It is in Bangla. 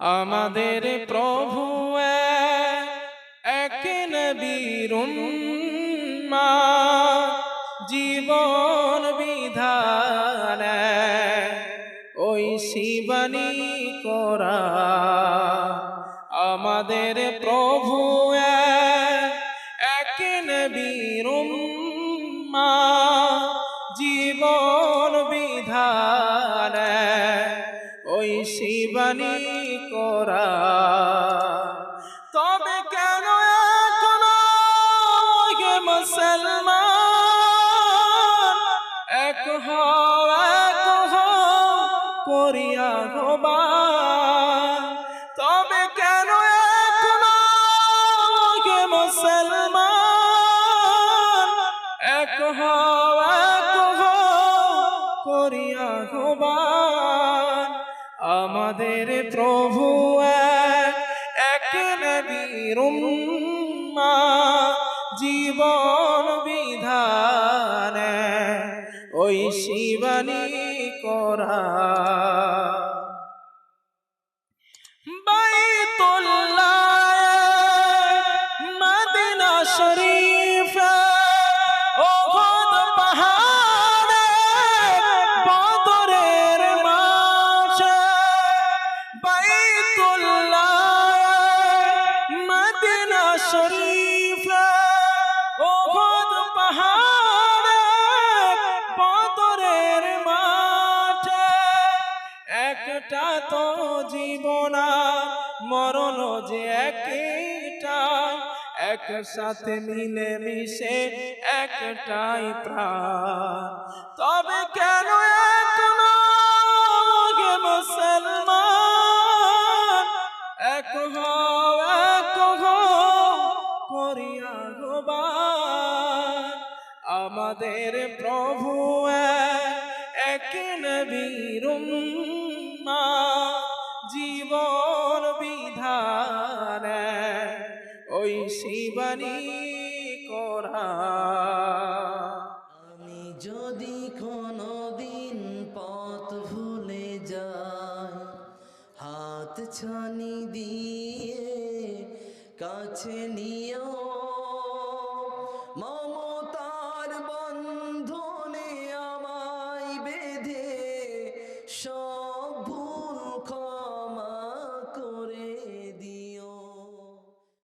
আমাদের প্রভু এক নবীর জীবন বিধান ওই শিবানী করা। আমাদের প্রভু এক নবীর জীবন বিধান ওই শিবানী করা। তবে কেন এখনও মুসলমান এক এক করিয়া গোবান তবে কেন এখনও মুসলমান এক এক করিয়া গোবান আমাদের প্রভু এক, এক নবীর উম্মা, জীবন বিধান ওই শিবানী করা। বাইতুল্লাহ মদিনা শরীফ একটা তো জীবন মরণ যে একটা, একসাথে মিলে মিশে একটাই প্রাণ। তবে কেন আমাদের প্রভু এক নবীর উম্মা, জীবন বিধান ওই শিবানী করা। আমি যদি কোনো দিন পথ ভুলে যাই হাত ছানি দিয়ে কাছে নিয়ে